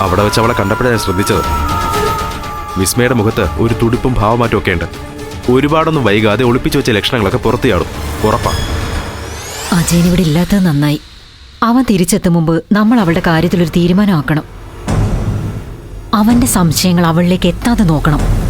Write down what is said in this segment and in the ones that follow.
അവിടെ വെച്ച് അവളെ കണ്ടപ്പോഴാണ് ഞാൻ ശ്രദ്ധിച്ചത്. വിസ്മയുടെ മുഖത്ത് ഒരു തുടിപ്പും ഭാവമാറ്റവും ഒക്കെ ഉണ്ട്. ഒരുപാടൊന്നും വൈകാതെ ഒളിപ്പിച്ചു വെച്ച ലക്ഷണങ്ങളൊക്കെ പുറത്തു ഉറപ്പാണ് അജയൻ ഇവിടെ ഇല്ലാത്തത് നന്നായി. അവൻ തിരിച്ചെത്തും മുമ്പ് നമ്മൾ അവളുടെ കാര്യത്തിലൊരു തീരുമാനമാക്കണം. അവന്റെ സംശയങ്ങൾ അവളിലേക്ക് എത്താതെ നോക്കണം.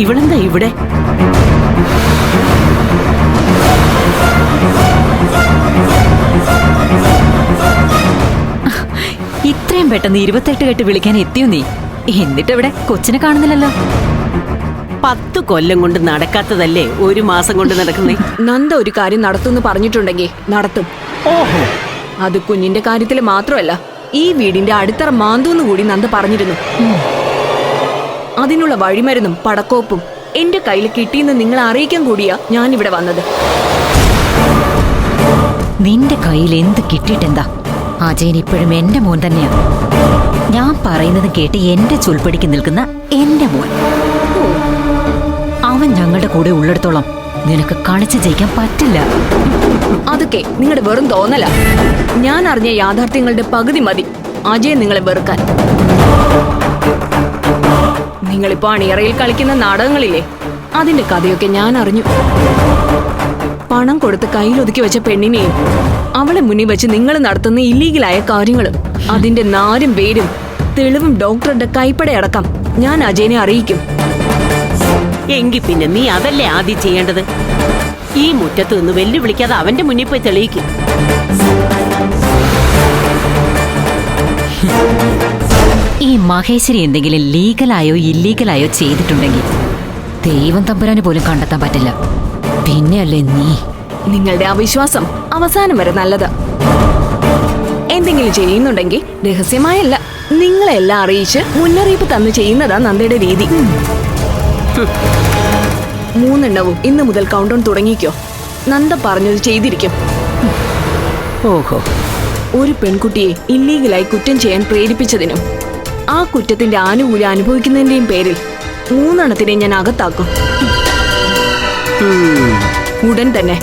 ഇവളെന്താ ഇവിടെ? ഇത്രയും പെട്ടെന്ന് ഇരുപത്തെട്ട് കെട്ട് വിളിക്കാൻ എത്തിയോ നീ? എന്നിട്ടവിടെ കൊച്ചിനെ കാണുന്നില്ലല്ലോ. പത്ത് കൊല്ലം കൊണ്ട് നടക്കാത്തതല്ലേ ഒരു മാസം കൊണ്ട് നടക്കുന്നേ? നന്ദ ഒരു കാര്യം നടത്തുമെന്ന് പറഞ്ഞിട്ടുണ്ടെങ്കിൽ നടത്തും. ഓഹോ. അത് കുഞ്ഞിന്റെ കാര്യത്തിൽ മാത്രമല്ല ഈ വീടിന്റെ അടിത്തറ മാന്തൂന്ന് കൂടി നന്ദ പറഞ്ഞിരുന്നു. അതിനുള്ള വഴിമരുന്നും പടക്കോപ്പും എന്റെ കയ്യിൽ കിട്ടിയെന്ന് നിങ്ങൾ അറിയിക്കാൻ കൂടിയാ ഞാൻ ഇവിടെ വന്നത്. നിന്റെ കയ്യിൽ എന്ത് കിട്ടിയിട്ടെന്താ? അജയൻ ഇപ്പോഴും എന്റെ മോൻ തന്നെയാ. ഞാൻ പറയുന്നത് കേട്ട് എന്റെ ചുൽപ്പടിക്ക് നിൽക്കുന്ന എന്റെ മോൻ. അവൻ ഞങ്ങളുടെ കൂടെ ഉള്ളിടത്തോളം നിനക്ക് കളിച്ച് ജയിക്കാൻ പറ്റില്ല. അതൊക്കെ നിങ്ങളുടെ വെറും തോന്നല. ഞാൻ അറിഞ്ഞ യാഥാർത്ഥ്യങ്ങളുടെ പകുതി മതി. അജയൻ നിങ്ങളെ വെറുക്കാൻ. നിങ്ങളിപ്പോ അണിയറയിൽ കളിക്കുന്ന നാടകങ്ങളില്ലേ? അതിന്റെ കഥയൊക്കെ ഞാൻ അറിഞ്ഞു. പണം കൊടുത്ത് കയ്യിലൊതുക്കി വെച്ച പെണ്ണിനെയും അവളെ മുന്നിൽ വെച്ച് നിങ്ങൾ നടത്തുന്ന ഇല്ലീഗലായ കാര്യങ്ങളും അതിന്റെ നാരും പേരും തെളിവും ഡോക്ടറുടെ കൈപ്പടയടക്കം ഞാൻ അജയനെ അറിയിക്കും. എങ്കി പിന്നെ നീ അതല്ലേ ആദ്യം ചെയ്യേണ്ടത്? ഈ മുറ്റത്ത് നിന്ന് വെല്ലുവിളിക്കാതെ അവന്റെ മുന്നിൽ പോയി തെളിയിക്കും. ഈ മഹേശ്വരി എന്തെങ്കിലും ലീഗലായോ ഇല്ലീഗലായോ ചെയ്തിട്ടുണ്ടെങ്കിൽ ദൈവം തമ്പുരാന് പോലും കണ്ടെത്താൻ പറ്റില്ല. പിന്നെയല്ലേ നീ? നിങ്ങളുടെ അവിശ്വാസം അവസാനം വരെ നല്ലത്. എന്തെങ്കിലും ചെയ്യുന്നുണ്ടെങ്കിൽ രഹസ്യമായല്ല. നിങ്ങളെല്ലാം അറിയിച്ച് മുന്നറിയിപ്പ് തന്ന് ചെയ്യുന്നതാ നന്ദയുടെ രീതി. മൂന്നെണ്ണവും ഇന്ന് മുതൽ കൗണ്ട് ഡൗൺ തുടങ്ങിക്കോ. നന്ദ പറഞ്ഞത് ചെയ്തിരിക്കും. ഓഹോ. ഒരു പെൺകുട്ടിയെ ഇല്ലീഗലായി കുറ്റം ചെയ്യാൻ പ്രേരിപ്പിച്ചതിനും ആ കുറ്റത്തിന്റെ ആനുകൂല്യം അനുഭവിക്കുന്നതിന്റെയും പേരിൽ മൂന്നെണ്ണത്തിനെ ഞാൻ അകത്താക്കും. ഉടൻ തന്നെ.